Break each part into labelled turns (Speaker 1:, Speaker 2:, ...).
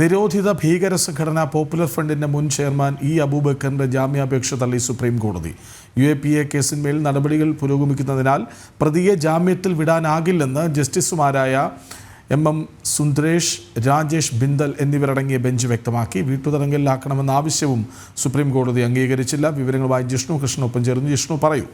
Speaker 1: നിരോധിത ഭീകര സംഘടന പോപ്പുലർ ഫ്രണ്ടിന്റെ മുൻ ചെയർമാൻ ഇ അബൂബക്കറിന്റെ ജാമ്യാപേക്ഷ തള്ളി സുപ്രീം കോടതി. യു എ പി എ കേസിന്മേൽ നടപടികൾ പുരോഗമിക്കുന്നതിനാൽ പ്രതിയെ ജാമ്യത്തിൽ വിടാനാകില്ലെന്ന് ജസ്റ്റിസുമാരായ എം എം സുന്ദരേഷ് രാജേഷ് ബിന്ദൽ എന്നിവരടങ്ങിയ ബെഞ്ച് വ്യക്തമാക്കി. വീട്ടുതടങ്കലിലാക്കണമെന്ന ആവശ്യവും സുപ്രീം കോടതി അംഗീകരിച്ചില്ല. വിവരങ്ങളുമായി ജിഷ്ണു കൃഷ്ണൻ ഒപ്പം ചേർന്ന് ജിഷ്ണു പറയൂ.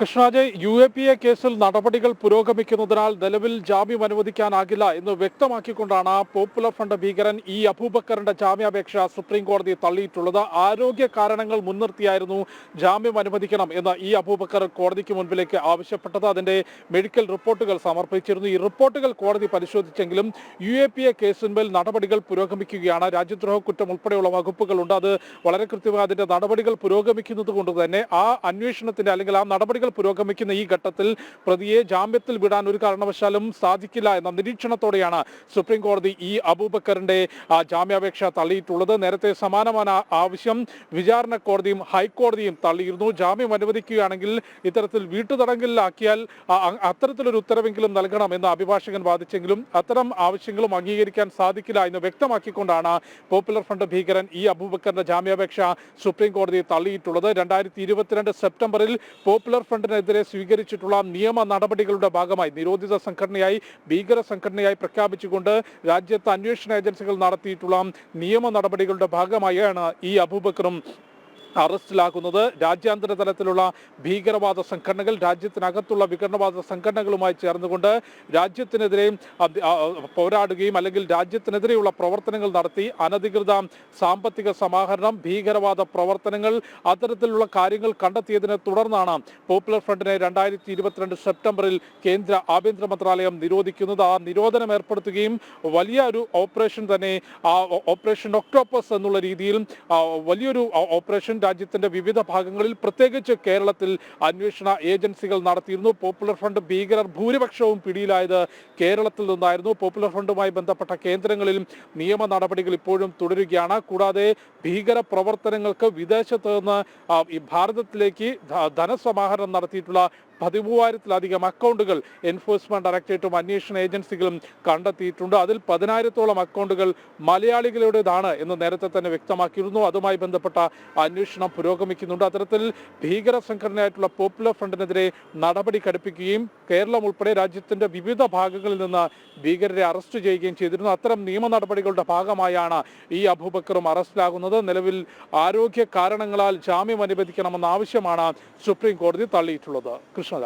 Speaker 2: Krishnajay U A P A കേസിൽ നടപടികൾ പുരോഗമിക്കുന്നതിനാൽ നിലവിൽ ജാമ്യം അനുവദിക്കാനാകില്ല എന്ന് വ്യക്തമാക്കിക്കൊണ്ടാണ് പോപ്പുലർ ഫ്രണ്ട് ഭീകരൻ ഇ അബൂബക്കറിന്റെ ജാമ്യാപേക്ഷ സുപ്രീം കോടതി തള്ളിയിട്ടുള്ളത്. ആരോഗ്യ കാരണങ്ങൾ മുൻനിർത്തിയായിരുന്നു ജാമ്യം അനുവദിക്കണം എന്ന് ഇ അബൂബക്കർ കോടതിക്ക് മുൻപിലേക്ക് ആവശ്യപ്പെട്ടത്. അതിന്റെ മെഡിക്കൽ റിപ്പോർട്ടുകൾ സമർപ്പിച്ചിരുന്നു. ഈ റിപ്പോർട്ടുകൾ കോടതി പരിശോധിച്ചെങ്കിലും യു എ പി എ കേസിന്മേൽ നടപടികൾ പുരോഗമിക്കുകയാണ്. രാജ്യദ്രോഹ കുറ്റം ഉൾപ്പെടെയുള്ള വകുപ്പുകളുണ്ട്. അത് വളരെ കൃത്യമായി അതിന്റെ നടപടികൾ പുരോഗമിക്കുന്നത് കൊണ്ട് തന്നെ ആ അന്വേഷണത്തിന്റെ അല്ലെങ്കിൽ ആ നടപടികൾ പുരോഗമിക്കുന്ന ഈ ഘട്ടത്തിൽ പ്രതിയെ ജാമ്യത്തിൽ വിടാൻ ഒരു കാരണവശാലും സാധിക്കില്ല എന്ന നിരീക്ഷണത്തോടെയാണ് സുപ്രീം കോടതി ഈ അബൂബക്കറിന്റെ ജാമ്യാപേക്ഷ തള്ളിയിട്ടുള്ളത്. നേരത്തെ സമാനമായ ആവശ്യം വിചാരണ കോടതിയും ഹൈക്കോടതിയും തള്ളിയിരുന്നു. ജാമ്യം അനുവദിക്കുകയാണെങ്കിൽ ഇത്തരത്തിൽ വീട്ടുതടങ്കലിലാക്കിയാൽ അത്തരത്തിലൊരു ഉത്തരവെങ്കിലും നൽകണം എന്ന് അഭിഭാഷകൻ വാദിച്ചെങ്കിലും അത്തരം ആവശ്യങ്ങളും അംഗീകരിക്കാൻ സാധിക്കില്ല എന്ന് വ്യക്തമാക്കിക്കൊണ്ടാണ് പോപ്പുലർ ഫ്രണ്ട് ഭീകരൻ ഈ അബൂബക്കറിന്റെ ജാമ്യാപേക്ഷ സുപ്രീം കോടതി തള്ളിയിട്ടുള്ളത്. രണ്ടായിരത്തി ഇരുപത്തിരണ്ട് സെപ്റ്റംബറിൽ പോപ്പുലർ ഫ്രണ്ടിനെതിരെ സ്വീകരിച്ചിട്ടുള്ള നിയമ നടപടികളുടെ ഭാഗമായി നിരോധിത സംഘടനയായി ഭീകര സംഘടനയായി പ്രഖ്യാപിച്ചുകൊണ്ട് രാജ്യത്ത് അന്വേഷണ ഏജൻസികൾ നടത്തിയിട്ടുള്ള നിയമ നടപടികളുടെ ഭാഗമായാണ് ഈ അബൂബക്കറും അറസ്റ്റിലാക്കുന്നത് രാജ്യാന്തര തലത്തിലുള്ള ഭീകരവാദ സംഘടനകൾ രാജ്യത്തിനകത്തുള്ള വിഘടനവാദ സംഘടനകളുമായി ചേർന്നുകൊണ്ട് രാജ്യത്തിനെതിരെ പോരാടുകയും അല്ലെങ്കിൽ രാജ്യത്തിനെതിരെയുള്ള പ്രവർത്തനങ്ങൾ നടത്തി അനധികൃത സാമ്പത്തിക സമാഹരണം ഭീകരവാദ പ്രവർത്തനങ്ങൾ അത്തരത്തിലുള്ള കാര്യങ്ങൾ കണ്ടെത്തിയതിനെ തുടർന്നാണ് പോപ്പുലർ ഫ്രണ്ടിനെ രണ്ടായിരത്തി ഇരുപത്തിരണ്ട് സെപ്റ്റംബറിൽ കേന്ദ്ര ആഭ്യന്തര മന്ത്രാലയം നിരോധിക്കുന്നത്. ആ നിരോധനം ഏർപ്പെടുത്തുകയും വലിയ ഒരു ഓപ്പറേഷൻ തന്നെ ആ ഓപ്പറേഷൻ ഒക്ടോപ്പസ് എന്നുള്ള രീതിയിൽ വലിയൊരു ഓപ്പറേഷൻ രാജ്യത്തിന്റെ വിവിധ ഭാഗങ്ങളിൽ പ്രത്യേകിച്ച് കേരളത്തിൽ അന്വേഷണ ഏജൻസികൾ നടത്തിയിരുന്നു. പോപ്പുലർ ഫ്രണ്ട് ഭീകരർ ഭൂരിപക്ഷവും പിടിയിലായത് കേരളത്തിൽ നിന്നായിരുന്നു. പോപ്പുലർ ഫ്രണ്ടുമായി ബന്ധപ്പെട്ട കേന്ദ്രങ്ങളിൽ നിയമ നടപടികൾ ഇപ്പോഴും തുടരുകയാണ്. കൂടാതെ ഭീകര പ്രവർത്തനങ്ങൾക്ക് വിദേശത്ത് നിന്ന് ഭാരതത്തിലേക്ക് ധനസമാഹരണം നടത്തിയിട്ടുള്ള പതിമൂവായിരത്തിലധികം അക്കൗണ്ടുകൾ എൻഫോഴ്സ്മെന്റ് ഡയറക്ടറേറ്റും അന്വേഷണ ഏജൻസികളും കണ്ടെത്തിയിട്ടുണ്ട്. അതിൽ പതിനായിരത്തോളം അക്കൗണ്ടുകൾ മലയാളികളുടേതാണ് എന്ന് നേരത്തെ തന്നെ വ്യക്തമാക്കിയിരുന്നു. അതുമായി ബന്ധപ്പെട്ട അന്വേഷണം പുരോഗമിക്കുന്നുണ്ട്. അത്തരത്തിൽ ഭീകര സംഘടനയായിട്ടുള്ള പോപ്പുലർ ഫ്രണ്ടിനെതിരെ നടപടി കടുപ്പിക്കുകയും കേരളം ഉൾപ്പെടെ രാജ്യത്തിന്റെ വിവിധ ഭാഗങ്ങളിൽ നിന്ന് ഭീകരരെ അറസ്റ്റ് ചെയ്യുകയും ചെയ്തിരുന്നു. അത്തരം നിയമ നടപടികളുടെ ഭാഗമായാണ് ഈ അബൂബക്കറും അറസ്റ്റിലാകുന്നത്. നിലവിൽ ആരോഗ്യ കാരണങ്ങളാൽ ജാമ്യം അനുവദിക്കണമെന്ന ആവശ്യമാണ് സുപ്രീം കോടതി തള്ളിയിട്ടുള്ളത്. কৃষ্ণ